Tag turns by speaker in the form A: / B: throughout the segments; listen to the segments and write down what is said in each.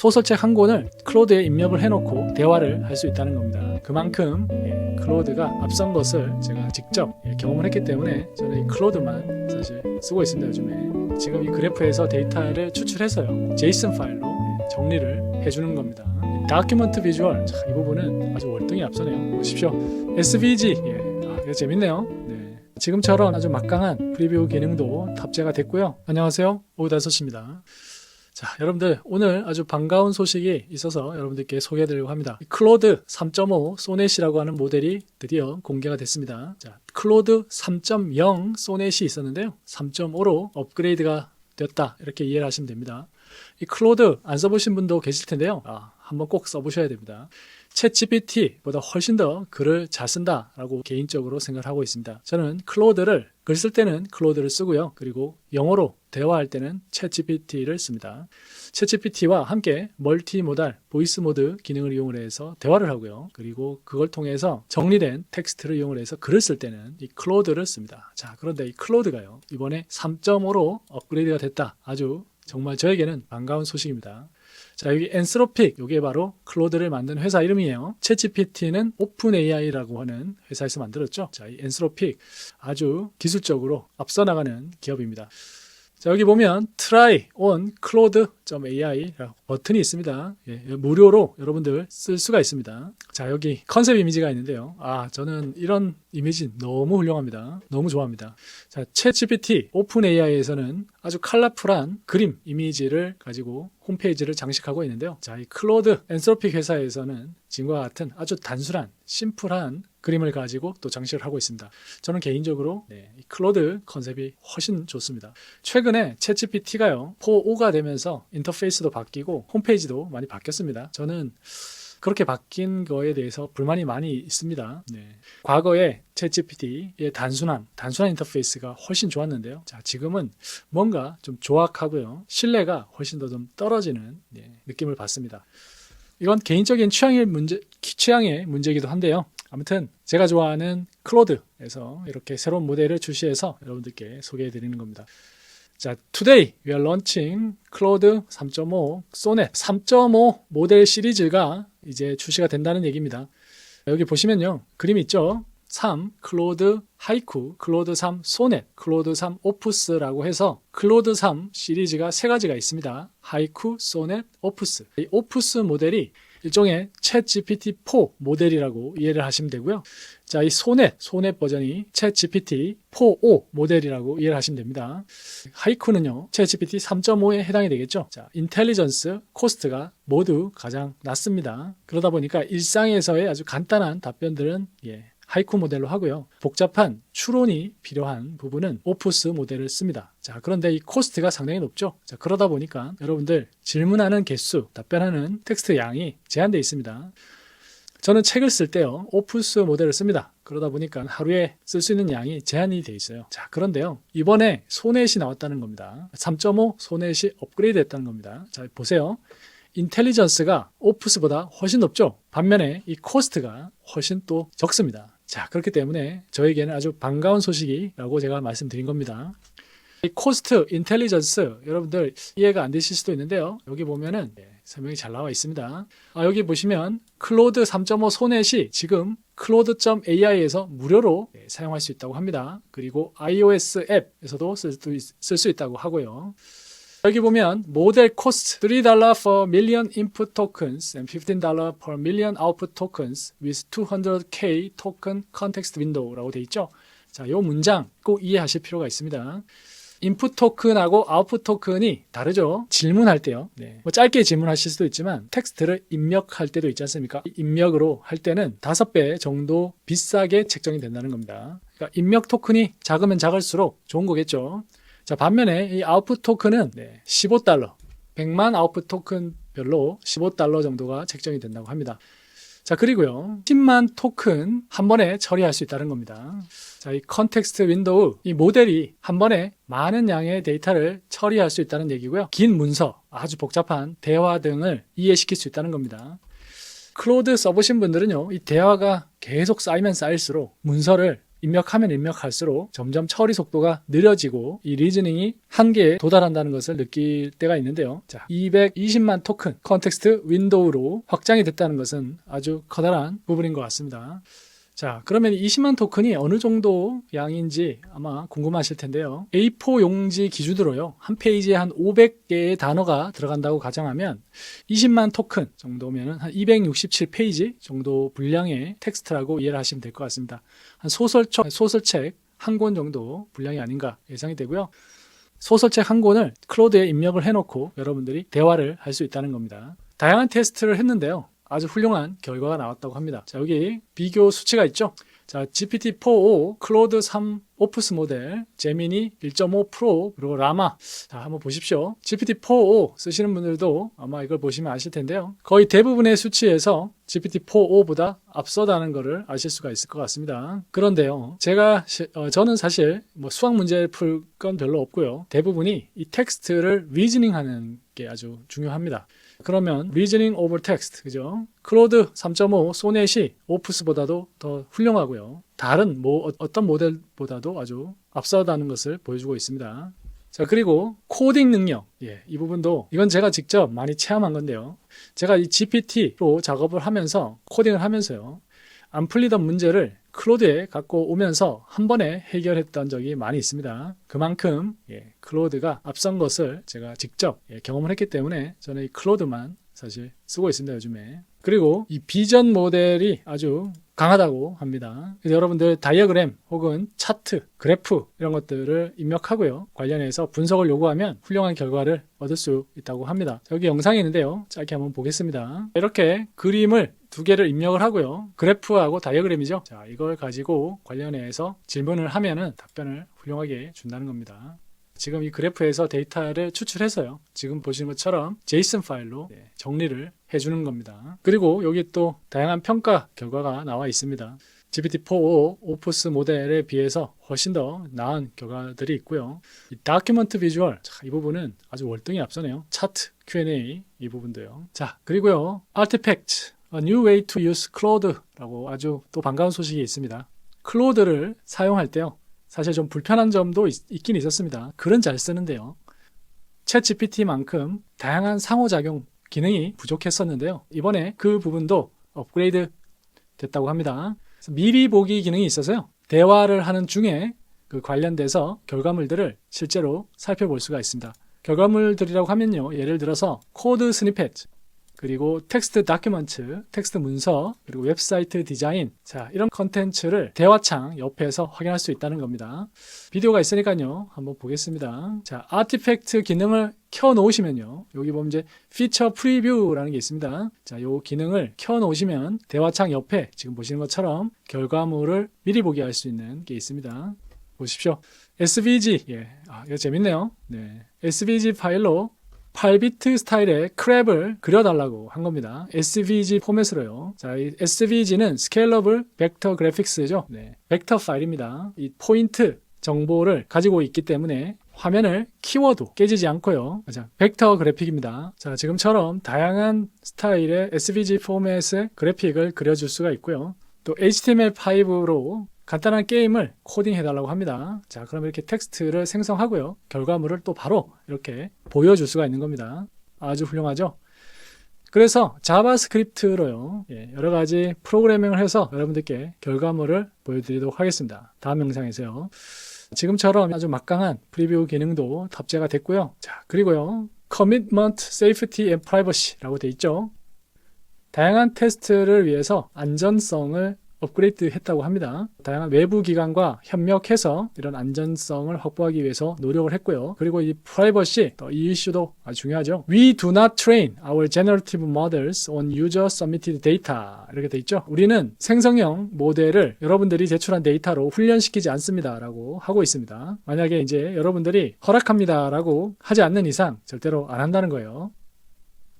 A: 소설책 한 권을 클로드에 입력을 해놓고 대화를 할 수 있다는 겁니다. 그만큼 예, 클로드가 앞선 것을 제가 직접 예, 경험을 했기 때문에 저는 이 클로드만 사실 쓰고 있습니다. 요즘에 지금 이 그래프에서 데이터를 추출해서요 제이슨 파일로 예, 정리를 해주는 겁니다. 다큐먼트 비주얼 자, 이 부분은 아주 월등히 앞서네요. 보십시오. SVG 예, 아, 이거 재밌네요. 네. 지금처럼 아주 막강한 프리뷰 기능도 탑재가 됐고요. 안녕하세요. 오다섯입니다. 자, 여러분들 오늘 아주 반가운 소식이 있어서 여러분들께 소개해드리려고 합니다. 이 클로드 3.5 소넷이라고 하는 모델이 드디어 공개가 됐습니다. 자, 클로드 3.0 소넷이 있었는데요. 3.5로 업그레이드가 됐다 이렇게 이해를 하시면 됩니다. 이 클로드 안 써보신 분도 계실 텐데요. 아, 한번 꼭 써보셔야 됩니다. 챗 GPT보다 훨씬 더 글을 잘 쓴다라고 개인적으로 생각을 하고 있습니다. 저는 클로드를 글 쓸 때는 클로드를 쓰고요. 그리고 영어로 대화할 때는 챗 GPT를 씁니다. 챗 GPT와 함께 멀티모달 보이스 모드 기능을 이용을 해서 대화를 하고요. 그리고 그걸 통해서 정리된 텍스트를 이용을 해서 글을 쓸 때는 이 클로드를 씁니다. 자, 그런데 이 클로드가요. 이번에 3.5로 업그레이드가 됐다. 아주 정말 저에게는 반가운 소식입니다. 자, 여기 엔스로픽, 이게 바로 클로드를 만든 회사 이름이에요. 챗GPT는 오픈 AI라고 하는 회사에서 만들었죠. 자, 이 엔스로픽 아주 기술적으로 앞서 나가는 기업입니다. 자, 여기 보면 try on cloud.ai 라고 버튼이 있습니다. 예, 무료로 여러분들 쓸 수가 있습니다. 자, 여기 컨셉 이미지가 있는데요. 아, 저는 이런 이미지 너무 훌륭합니다. 너무 좋아합니다. 자, 챗GPT 오픈 AI에서는 아주 컬러풀한 그림 이미지를 가지고 홈페이지를 장식하고 있는데요. 자, 이 클로드 엔솔픽 회사에서는 지금과 같은 아주 단순한 심플한 그림을 가지고 또 장식을 하고 있습니다. 저는 개인적으로 네, 이 클로드 컨셉이 훨씬 좋습니다. 최근에 챗GPT가요 4.5가 되면서 인터페이스도 바뀌고 홈페이지도 많이 바뀌었습니다. 저는 그렇게 바뀐 거에 대해서 불만이 많이 있습니다. 네. 과거에 챗GPT의 단순한 단순한 인터페이스가 훨씬 좋았는데요. 자, 지금은 뭔가 좀 조악하고요. 신뢰가 훨씬 더 좀 떨어지는 네, 느낌을 받습니다. 이건 개인적인 취향의 문제 취향의 문제이기도 한데요. 아무튼 제가 좋아하는 클로드에서 이렇게 새로운 모델을 출시해서 여러분들께 소개해 드리는 겁니다. 자, today we are launching 클로드 3.5 소넷 3.5 모델 시리즈가 이제 출시가 된다는 얘기입니다. 여기 보시면요. 그림 있죠? 3 클로드 하이쿠, 클로드 3 소넷, 클로드 3 오프스라고 해서 클로드 3 시리즈가 세 가지가 있습니다. 하이쿠, 소넷, 오프스. 이 오프스 모델이 일종의 챗 GPT-4 모델이라고 이해를 하시면 되고요. 자, 이 소넷, 소넷 버전이 챗 GPT-4o 모델이라고 이해를 하시면 됩니다. 하이쿠는요, 챗 GPT 3.5에 해당이 되겠죠. 자, 인텔리전스, 코스트가 모두 가장 낮습니다. 그러다 보니까 일상에서의 아주 간단한 답변들은 예, 하이쿠 모델로 하고요. 복잡한 추론이 필요한 부분은 오프스 모델을 씁니다. 자, 그런데 이 코스트가 상당히 높죠. 자, 그러다 보니까 여러분들 질문하는 개수, 답변하는 텍스트 양이 제한되어 있습니다. 저는 책을 쓸 때요, 오프스 모델을 씁니다. 그러다 보니까 하루에 쓸 수 있는 양이 제한이 돼 있어요. 자, 그런데요, 이번에 소넷이 나왔다는 겁니다. 3.5 소넷이 업그레이드 됐다는 겁니다. 자, 보세요. 인텔리전스가 오프스보다 훨씬 높죠. 반면에 이 코스트가 훨씬 또 적습니다. 자, 그렇기 때문에 저에게는 아주 반가운 소식이라고 제가 말씀드린 겁니다. 이 코스트, 인텔리전스 여러분들 이해가 안 되실 수도 있는데요. 여기 보면은 네, 설명이 잘 나와 있습니다. 아, 여기 보시면 클로드 3.5 소넷이 지금 클로드.ai에서 무료로 네, 사용할 수 있다고 합니다. 그리고 iOS 앱에서도 쓸 수 있다고 하고요. 여기 보면 모델 코스트 $3 for million input tokens and $15 per million output tokens with 200k token context window라고 돼 있죠. 자, 이 문장 꼭 이해하실 필요가 있습니다. 인풋 토큰하고 아웃풋 토큰이 다르죠. 질문할 때요. 네. 뭐 짧게 질문하실 수도 있지만 텍스트를 입력할 때도 있지 않습니까? 입력으로 할 때는 5배 정도 비싸게 책정이 된다는 겁니다. 그러니까 입력 토큰이 작으면 작을수록 좋은 거겠죠. 자, 반면에 이 아웃풋 토큰은 네, 15달러, 100만 아웃풋 토큰 별로 15달러 정도가 책정이 된다고 합니다. 자, 그리고요. 10만 토큰 한 번에 처리할 수 있다는 겁니다. 자, 이 컨텍스트 윈도우, 이 모델이 한 번에 많은 양의 데이터를 처리할 수 있다는 얘기고요. 긴 문서, 아주 복잡한 대화 등을 이해시킬 수 있다는 겁니다. 클로드 써보신 분들은요, 이 대화가 계속 쌓이면 쌓일수록 문서를 입력하면 입력할수록 점점 처리 속도가 느려지고 이 리즈닝이 한계에 도달한다는 것을 느낄 때가 있는데요. 자, 220만 토큰 컨텍스트 윈도우로 확장이 됐다는 것은 아주 커다란 부분인 것 같습니다. 자, 그러면 20만 토큰이 어느 정도 양인지 아마 궁금하실 텐데요. A4 용지 기준으로요. 한 페이지에 한 500개의 단어가 들어간다고 가정하면 20만 토큰 정도면 한 267페이지 정도 분량의 텍스트라고 이해를 하시면 될 것 같습니다. 한 소설책, 소설책 한 권 정도 분량이 아닌가 예상이 되고요. 소설책 한 권을 클로드에 입력을 해놓고 여러분들이 대화를 할 수 있다는 겁니다. 다양한 테스트를 했는데요. 아주 훌륭한 결과가 나왔다고 합니다. 자, 여기 비교 수치가 있죠. 자, GPT-4o, 클로드 3 오프스 모델, 제미니 1.5 프로, 그리고 라마. 자, 한번 보십시오. GPT-4o 쓰시는 분들도 아마 이걸 보시면 아실 텐데요. 거의 대부분의 수치에서 GPT-4o보다 앞서다는 것을 아실 수가 있을 것 같습니다. 그런데요, 제가, 시- 어, 저는 사실 뭐 수학 문제를 풀건 별로 없고요. 대부분이 이 텍스트를 리즈닝 하는 게 아주 중요합니다. 그러면 리즈닝 오버 텍스트 그죠? 클로드 3.5 소넷이 오프스보다도 더 훌륭하고요. 다른 뭐 어- 어떤 모델보다도 아주 앞서다는 것을 보여주고 있습니다. 자 그리고 코딩 능력 예, 이 부분도 이건 제가 직접 많이 체험한 건데요. 제가 이 GPT로 작업을 하면서 코딩을 하면서요. 안 풀리던 문제를 클로드에 갖고 오면서 한 번에 해결했던 적이 많이 있습니다. 그만큼 예, 클로드가 앞선 것을 제가 직접 예, 경험을 했기 때문에 저는 이 클로드만 사실 쓰고 있습니다 요즘에. 그리고 이 비전 모델이 아주 강하다고 합니다. 그래서 여러분들 다이어그램 혹은 차트, 그래프 이런 것들을 입력하고요. 관련해서 분석을 요구하면 훌륭한 결과를 얻을 수 있다고 합니다. 여기 영상이 있는데요. 짧게 한번 보겠습니다. 이렇게 그림을 두 개를 입력을 하고요. 그래프하고 다이어그램이죠. 자, 이걸 가지고 관련해서 질문을 하면은 답변을 훌륭하게 준다는 겁니다. 지금 이 그래프에서 데이터를 추출해서요. 지금 보시는 것처럼 JSON 파일로 네, 정리를 해주는 겁니다. 그리고 여기 또 다양한 평가 결과가 나와 있습니다. GPT-4o 오프스 모델에 비해서 훨씬 더 나은 결과들이 있고요. 이 다큐먼트 비주얼, 자, 이 부분은 아주 월등히 앞서네요. 차트, Q&A 이 부분도요. 자, 그리고요. Artifact, A New Way to Use Claude라고 아주 또 반가운 소식이 있습니다. 클로드를 사용할 때요. 사실 좀 불편한 점도 있, 긴 있었습니다. 글은 잘 쓰는데요. 챗 GPT만큼 다양한 상호작용 기능이 부족했었는데요. 이번에 그 부분도 업그레이드 됐다고 합니다. 미리 보기 기능이 있어서요. 대화를 하는 중에 그 관련돼서 결과물들을 실제로 살펴볼 수가 있습니다. 결과물들이라고 하면요. 예를 들어서 코드 스니펫, 그리고 텍스트 다큐먼트, 텍스트 문서, 그리고 웹사이트 디자인. 자, 이런 컨텐츠를 대화창 옆에서 확인할 수 있다는 겁니다. 비디오가 있으니까요. 한번 보겠습니다. 자, 아티팩트 기능을 켜 놓으시면요. 여기 보면 이제 피처 프리뷰라는 게 있습니다. 자, 요 기능을 켜 놓으시면 대화창 옆에 지금 보시는 것처럼 결과물을 미리 보게 할수 있는 게 있습니다. 보십시오. SVG. 예. 아, 이거 재밌네요. 네. SVG 파일로 8비트 스타일의 크랩을 그려달라고 한 겁니다. SVG 포맷으로요. 자, 이 SVG는 스케일러블 벡터 그래픽스죠. 네, 벡터 파일입니다. 이 포인트 정보를 가지고 있기 때문에 화면을 키워도 깨지지 않고요. 자, 벡터 그래픽입니다. 자, 지금처럼 다양한 스타일의 SVG 포맷의 그래픽을 그려줄 수가 있고요. 또 HTML5로 간단한 게임을 코딩해달라고 합니다. 자, 그럼 이렇게 텍스트를 생성하고요. 결과물을 또 바로 이렇게 보여줄 수가 있는 겁니다. 아주 훌륭하죠? 그래서 자바스크립트로요. 예, 여러 가지 프로그래밍을 해서 여러분들께 결과물을 보여드리도록 하겠습니다. 다음 영상에서요. 지금처럼 아주 막강한 프리뷰 기능도 탑재가 됐고요. 자, 그리고요. Commitment, Safety and Privacy라고 돼 있죠. 다양한 테스트를 위해서 안전성을 업그레이드 했다고 합니다. 다양한 외부 기관과 협력해서 이런 안전성을 확보하기 위해서 노력을 했고요. 그리고 이 프라이버시, 이 이슈도 아주 중요하죠. We do not train our generative models on user submitted data. 이렇게 돼 있죠. 우리는 생성형 모델을 여러분들이 제출한 데이터로 훈련시키지 않습니다. 라고 하고 있습니다. 만약에 이제 여러분들이 허락합니다. 라고 하지 않는 이상 절대로 안 한다는 거예요.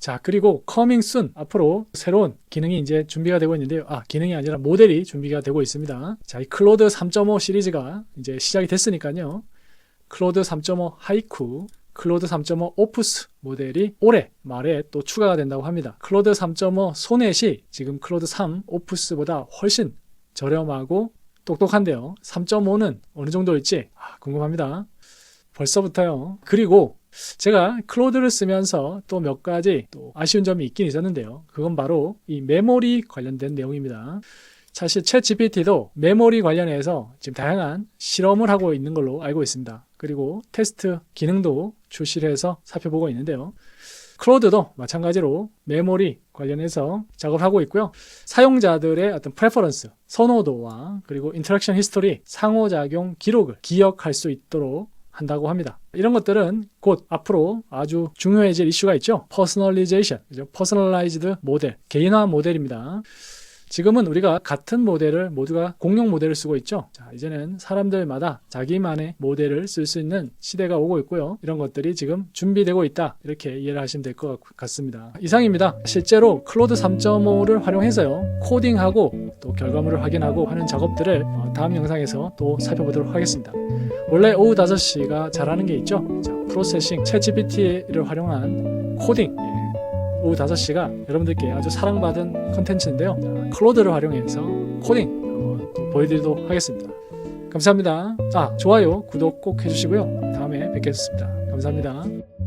A: 자, 그리고 coming soon 앞으로 새로운 기능이 이제 준비가 되고 있는데요. 아, 기능이 아니라 모델이 준비가 되고 있습니다. 자, 이 클로드 3.5 시리즈가 이제 시작이 됐으니까요. 클로드 3.5 하이쿠, 클로드 3.5 오프스 모델이 올해 말에 또 추가가 된다고 합니다. 클로드 3.5 소넷이 지금 클로드 3 오프스보다 훨씬 저렴하고 똑똑한데요. 3.5는 어느 정도일지 아, 궁금합니다. 벌써부터요. 그리고 제가 클로드를 쓰면서 또 몇 가지 또 아쉬운 점이 있긴 있었는데요. 그건 바로 이 메모리 관련된 내용입니다. 사실 챗 GPT도 메모리 관련해서 지금 다양한 실험을 하고 있는 걸로 알고 있습니다. 그리고 테스트 기능도 출시를 해서 살펴보고 있는데요. 클로드도 마찬가지로 메모리 관련해서 작업을 하고 있고요. 사용자들의 어떤 프레퍼런스, 선호도와 그리고 인터랙션 히스토리, 상호작용 기록을 기억할 수 있도록 한다고 합니다. 이런 것들은 곧 앞으로 아주 중요해질 이슈가 있죠. 퍼스널리제이션? 퍼스널라이즈드 모델, 개인화 모델입니다. 지금은 우리가 같은 모델을 모두가 공용 모델을 쓰고 있죠. 자, 이제는 사람들마다 자기만의 모델을 쓸 수 있는 시대가 오고 있고요. 이런 것들이 지금 준비되고 있다. 이렇게 이해를 하시면 될 것 같습니다. 이상입니다. 실제로 클로드 3.5를 활용해서요. 코딩하고 또 결과물을 확인하고 하는 작업들을 어, 다음 영상에서 또 살펴보도록 하겠습니다. 원래 오후 5시가 잘하는 게 있죠. 자, 프로세싱, 챗GPT를 활용한 코딩. 예. 오후 5시가 여러분들께 아주 사랑받은 컨텐츠인데요. 자, 클로드를 활용해서 코딩 보여드리도록 하겠습니다. 감사합니다. 아, 좋아요, 구독 꼭 해주시고요. 다음에 뵙겠습니다. 감사합니다.